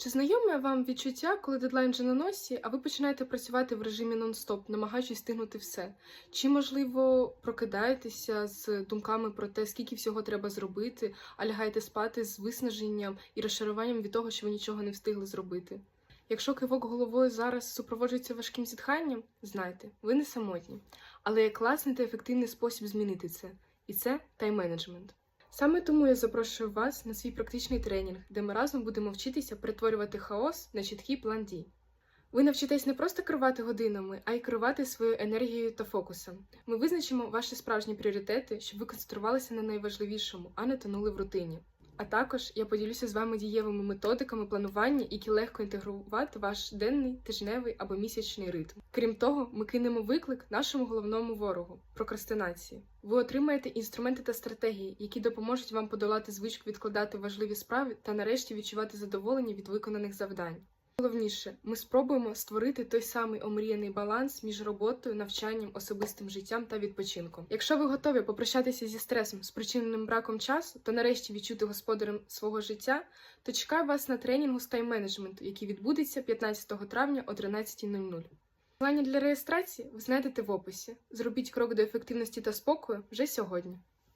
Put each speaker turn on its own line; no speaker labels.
Чи знайоме вам відчуття, коли дедлайн вже на носі, а ви починаєте працювати в режимі нон-стоп, намагаючись встигнути все? Чи, можливо, прокидаєтеся з думками про те, скільки всього треба зробити, а лягаєте спати з виснаженням і розчаруванням від того, що ви нічого не встигли зробити? Якщо кивок головою зараз супроводжується важким зітханням, знайте, ви не самотні, але є класний та ефективний спосіб змінити це, і це тайм-менеджмент. Саме тому я запрошую вас на свій практичний тренінг, де ми разом будемо вчитися перетворювати хаос на чіткий план дій. Ви навчитесь не просто керувати годинами, а й керувати своєю енергією та фокусом. Ми визначимо ваші справжні пріоритети, щоб ви концентрувалися на найважливішому, а не тонули в рутині. А також я поділюся з вами дієвими методиками планування, які легко інтегрувати ваш денний, тижневий або місячний ритм. Крім того, ми кинемо виклик нашому головному ворогу прокрастинації. Ви отримаєте інструменти та стратегії, які допоможуть вам подолати звичку відкладати важливі справи та нарешті відчувати задоволення від виконаних завдань. Головніше, ми спробуємо створити той самий омріяний баланс між роботою, навчанням, особистим життям та відпочинком. Якщо ви готові попрощатися зі стресом, спричиненим браком часу, та нарешті відчути господарем свого життя, то чекаю вас на тренінгу з тайм-менеджменту, який відбудеться 15 травня о 13.00. Посилання для реєстрації ви знайдете в описі. Зробіть крок до ефективності та спокою вже сьогодні.